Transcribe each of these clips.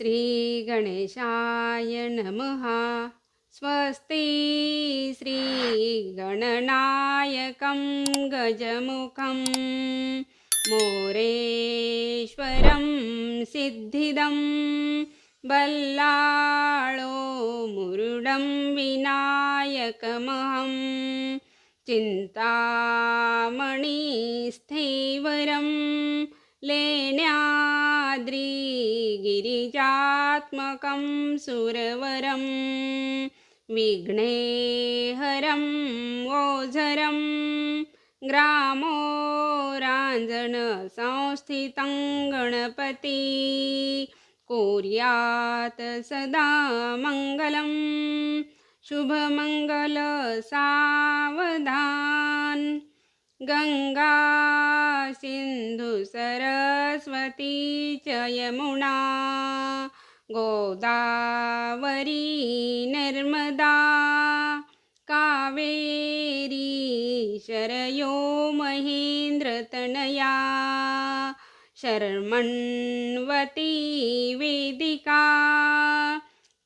श्रीगणेशाय नमः। स्वस्ति श्रीगणनायकं गजमुखं। मोरेश्वरं सिद्धिदं। बल्लाळो मुरुडं विनायकमहं। चिन्तामणिस्थैवरं गिरिजात्मकं सुरवरं विघ्नेहरं ओझरं ग्रामोराञ्जनसंस्थितं गणपति कुर्यात् सदा मङ्गलं शुभमङ्गलसावधान् गङ्गा सिन्धु सरस्वती च यमुना गोदावरी नर्मदा कावेरी शरयो महेन्द्रतनया शर्मण्वती वेदिका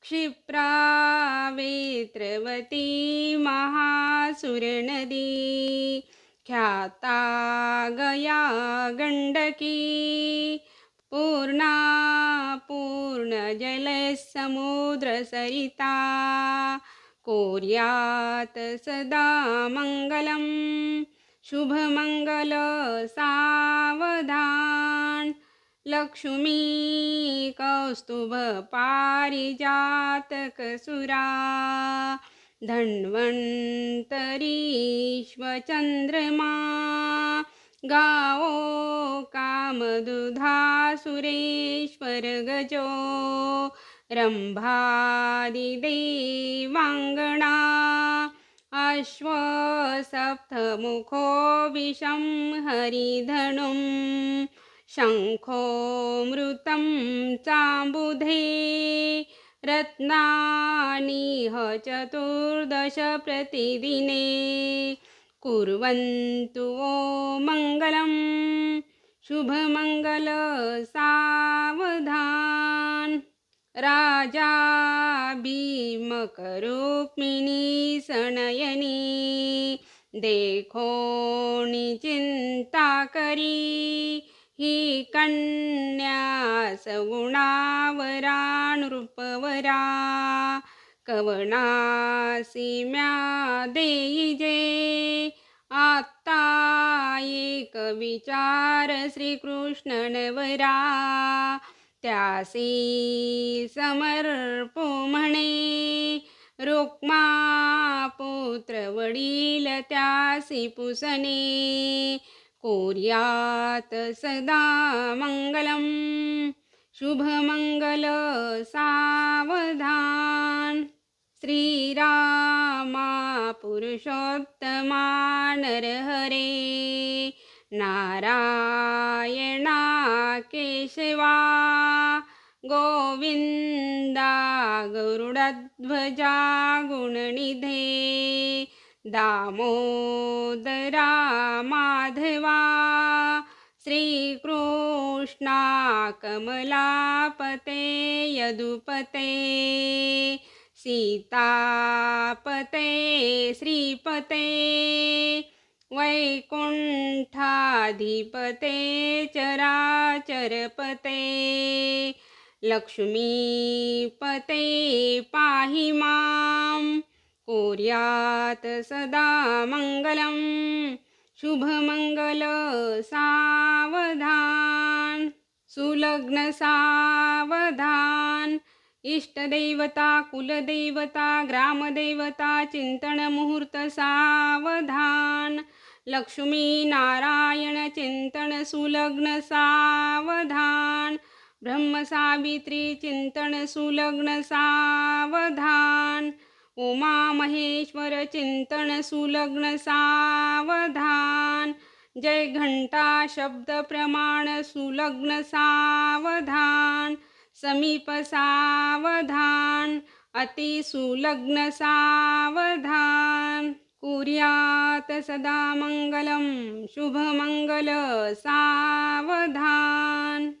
क्षिप्रा वेत्रवती महासुरनदी ख्याता गया गण्डकी पूर्णा पूर्णजलसमुद्रसरिता कोर्यात् सदा मङ्गलं शुभमङ्गल सावधान लक्ष्मी कौस्तुभ पारिजातकसुरा धन्वन्तरीश्वचन्द्रमा गावो कामदुधा सुरेश्वरगजो रम्भादिदेवाङ्गणा अश्वसप्तमुखो विषं हरिधनुं शङ्खो मृतं चाम्बुधे रत्नानिह चतुर्दश प्रतिदिने। कुर्वन्तु वो मङ्गलं। शुभमङ्गल सावधान। राजा भीमकरुक्मिणी सनयनी। देखोणी चिंता करी ही कन्या सगुणावरा नृपवरा कवनासी म्या देईजे आत्ता एक विचार श्रीकृष्ण नवरा त्यासी समर्पो म्हणे। रुक्मा पुत्र वडील त्यासी पुसणे कुर्यात सदा मङ्गलं शुभमङ्गल सावधान। श्रीरामा पुरुषोत्तमा नरहरे। नारायणा केशवा। गोविन्दा गरुडध्वजा गुणनिधे। दामोदरा माधवा श्रीकृष्णा कमलापते यदुपते सीतापते श्रीपते वैकुण्ठाधिपते चराचरपते लक्ष्मीपते पाहि मां कुर्यात् सदा मङ्गलं शुभमङ्गल सावधान सुलग्न सावधान इष्टदैवता कुलदैवता ग्रामदैवता चिंतनमुहूर्त सावधान लक्ष्मी नारायण चिंतन सुलग्न सावधान ब्रह्मसावित्री चिंतन सुलग्न सावधान उमा महेश्वर चिंतन सुलग्न सावधान. जय घंटा शब्द प्रमाण सुलग्न सावधान. समीप सावधान अति सुलग्न सावधान. कुर्यात सदा मङ्गलं शुभमङ्गल सावधान.